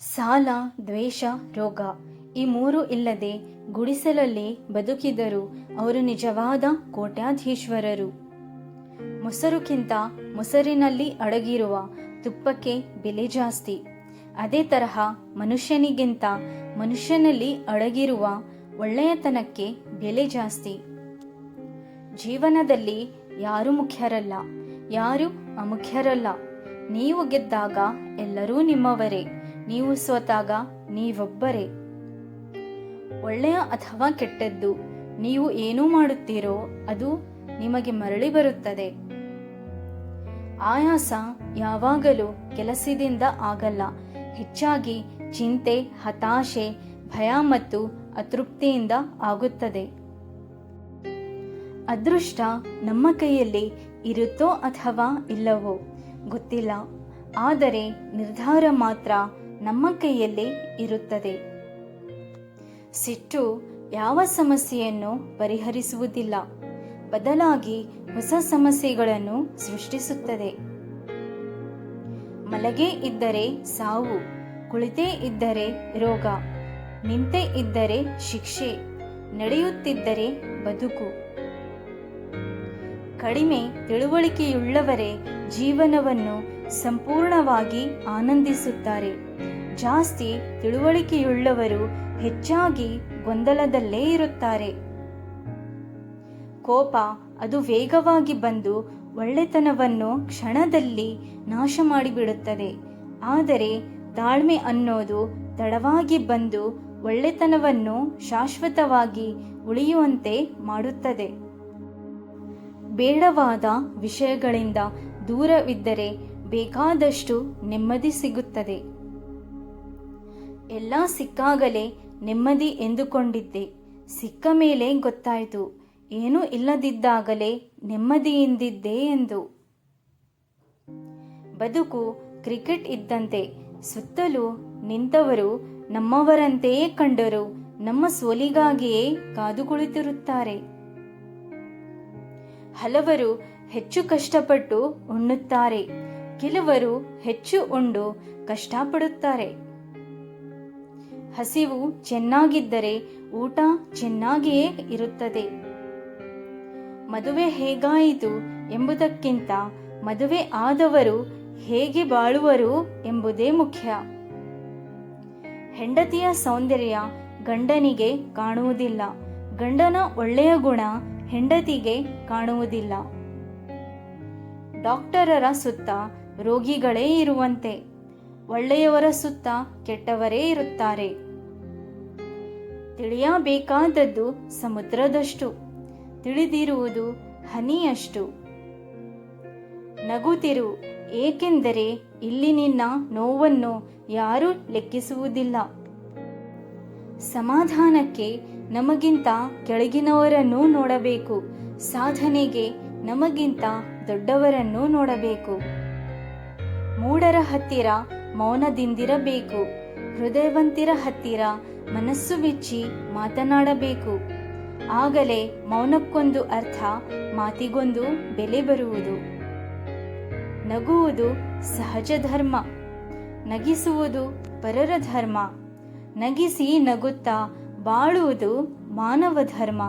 ಸಾಲ, ದ್ವೇಷ, ರೋಗ ಈ ಮೂರು ಇಲ್ಲದೆ ಗುಡಿಸಲಲ್ಲಿ ಬದುಕಿದರು ಅವರು ನಿಜವಾದ ಕೋಟ್ಯಾಧೀಶ್ವರರು. ಮೊಸರುಕ್ಕಿಂತ ಮೊಸರಿನಲ್ಲಿ ಅಡಗಿರುವ ತುಪ್ಪಕ್ಕೆ ಬೆಲೆ ಜಾಸ್ತಿ. ಅದೇ ತರಹ ಮನುಷ್ಯನಿಗಿಂತ ಮನುಷ್ಯನಲ್ಲಿ ಅಡಗಿರುವ ಒಳ್ಳೆಯತನಕ್ಕೆ ಬೆಲೆ ಜಾಸ್ತಿ. ಜೀವನದಲ್ಲಿ ಯಾರು ಮುಖ್ಯರಲ್ಲ, ಯಾರು ಅಮುಖ್ಯರಲ್ಲ. ನೀವು ಗೆದ್ದಾಗ ಎಲ್ಲರೂ ನಿಮ್ಮವರೇ. ನೀವು ಸೋತಾಗ ನೀವೊಬ್ಬರೇ. ಒಳ್ಳೆಯ ಅಥವಾ ಕೆಟ್ಟದ್ದು ನೀವು ಏನು ಮಾಡುತ್ತೀರೋ ಅದು ನಿಮಗೆ ಮರಳಿ ಬರುತ್ತದೆ. ಆಯಾಸ ಯಾವಾಗಲೂ ಕೆಲಸದಿಂದ ಆಗಲ್ಲ. ಹೆಚ್ಚಾಗಿ ಚಿಂತೆ, ಹತಾಶೆ, ಭಯ ಮತ್ತು ಅತೃಪ್ತಿಯಿಂದ ಆಗುತ್ತದೆ. ಅದೃಷ್ಟ ನಮ್ಮ ಕೈಯಲ್ಲಿ ಇರುತ್ತೋ ಅಥವಾ ಇಲ್ಲವೋ ಗೊತ್ತಿಲ್ಲ. ಆದರೆ ನಿರ್ಧಾರ ಮಾತ್ರ ನಮ್ಮ ಕೈಯಲ್ಲಿ ಇರುತ್ತದೆ. ಸಿಟ್ಟು ಯಾವ ಸಮಸ್ಯೆಯನ್ನು ಪರಿಹರಿಸುವುದಿಲ್ಲ. ಬದಲಾಗಿ ಹೊಸ ಸಮಸ್ಯೆಗಳನ್ನು ಸೃಷ್ಟಿಸುತ್ತದೆ. ಮಲಗೇ ಇದ್ದರೆ ಸಾವು, ಕುಳಿತೇ ಇದ್ದರೆ ರೋಗ, ನಿಂತೆ ಇದ್ದರೆ ಶಿಕ್ಷೆ, ನಡೆಯುತ್ತಿದ್ದರೆ ಬದುಕು. ಕಡಿಮೆ ತಿಳುವಳಿಕೆಯುಳ್ಳವರೇ ಜೀವನವನ್ನು ಸಂಪೂರ್ಣವಾಗಿ ಆನಂದಿಸುತ್ತಾರೆ. ಜಾಸ್ತಿ ತಿಳುವಳಿಕೆಯುಳ್ಳವರು ಹೆಚ್ಚಾಗಿ ಗೊಂದಲದಲ್ಲೇ ಇರುತ್ತಾರೆ. ಕೋಪ ಅದು ವೇಗವಾಗಿ ಬಂದು ಒಳ್ಳೆತನವನ್ನು ಕ್ಷಣದಲ್ಲಿ ನಾಶ ಮಾಡಿಬಿಡುತ್ತದೆ ಆದರೆ ತಾಳ್ಮೆ ಅನ್ನೋದು ತಡವಾಗಿ ಬಂದು ಒಳ್ಳೆತನವನ್ನು ಶಾಶ್ವತವಾಗಿ ಉಳಿಯುವಂತೆ ಮಾಡುತ್ತದೆ. ಬೇಡವಾದ ವಿಷಯಗಳಿಂದ ದೂರವಿದ್ದರೆ ಬೇಕಾದಷ್ಟು ನೆಮ್ಮದಿ ಸಿಗುತ್ತದೆ. ಎಲ್ಲ ಸಿಕ್ಕಾಗಲೇ ನೆಮ್ಮದಿ ಎಂದುಕೊಂಡಿದ್ದೆ. ಸಿಕ್ಕ ಮೇಲೆ ಗೊತ್ತಾಯಿತು, ಏನೂ ಇಲ್ಲದಿದ್ದಾಗಲೇ ನೆಮ್ಮದಿಯಿಂದಿದ್ದೆ ಎಂದು. ಬದುಕು ಕ್ರಿಕೆಟ್ ಇದ್ದಂತೆ ಸುತ್ತಲೂ ನಿಂತವರು ನಮ್ಮವರಂತೆಯೇ ಕಂಡರು, ನಮ್ಮ ಸೋಲಿಗಾಗಿಯೇ ಕಾದು ಕುಳಿತಿರುತ್ತಾರೆ ಹಲವರು ಹೆಚ್ಚು ಕಷ್ಟಪಟ್ಟು ಉಣ್ಣುತ್ತಾರೆ, ಕೆಲವರು ಹೆಚ್ಚು ಉಂಡು ಕಷ್ಟಪಡುತ್ತಾರೆ. ಹಸಿವು ಚೆನ್ನಾಗಿದ್ದರೆ ಊಟ ಚೆನ್ನಾಗಿಯೇ ಇರುತ್ತದೆ. ಮದುವೆ ಹೇಗಾಯಿತು ಎಂಬುದಕ್ಕಿಂತ ಮದುವೆ ಆದವರು ಹೇಗೆ ಬಾಳುವರು ಎಂಬುದೇ ಮುಖ್ಯ. ಹೆಂಡತಿಯ ಸೌಂದರ್ಯ ಗಂಡನಿಗೆ ಕಾಣುವುದಿಲ್ಲ. ಗಂಡನ ಒಳ್ಳೆಯ ಗುಣ ಹೆಂಡತಿಗೆ ಕಾಣುವುದಿಲ್ಲ. ಡಾಕ್ಟರರ ಸುತ್ತ ರೋಗಿಗಳೇ ಇರುವಂತೆ. ಒಳ್ಳೆಯವರ ಸುತ್ತ ಕೆಟ್ಟವರೇ ಇರುತ್ತಾರೆ. ತಿಳಿಯಬೇಕಾದದ್ದು ಸಮುದ್ರದಷ್ಟು, ತಿಳಿದಿರುವುದು ಹನಿಯಷ್ಟು. ನಗುತಿರು, ಏಕೆಂದರೆ ಇಲ್ಲಿ ನಿನ್ನ ನೋವನ್ನು ಯಾರೂ ಲೆಕ್ಕಿಸುವುದಿಲ್ಲ. ಸಮಾಧಾನಕ್ಕೆ ನಮಗಿಂತ ಕೆಳಗಿನವರನ್ನು ನೋಡಬೇಕು, ಸಾಧನೆಗೆ ನಮಗಿಂತ ದೊಡ್ಡವರನ್ನು ನೋಡಬೇಕು. ಮೂಡರ ಹತ್ತಿರ ಮೌನದಿಂದಿರಬೇಕು. ಹೃದಯವಂತಿರ ಹತ್ತಿರ ಮನಸ್ಸು ಬಿಚ್ಚಿ ಮಾತನಾಡಬೇಕು. ಆಗಲೇ ಮೌನಕ್ಕೊಂದು ಅರ್ಥ, ಮಾತಿಗೊಂದು ಬೆಲೆ ಬರುವುದು. ನಗುವುದು ಸಹಜ ಧರ್ಮ, ನಗಿಸುವುದು ಪರರ ಧರ್ಮ. ನಗಿಸಿ ನಗುತ್ತಾ ಬಾಳುವುದು ಮಾನವ ಧರ್ಮ.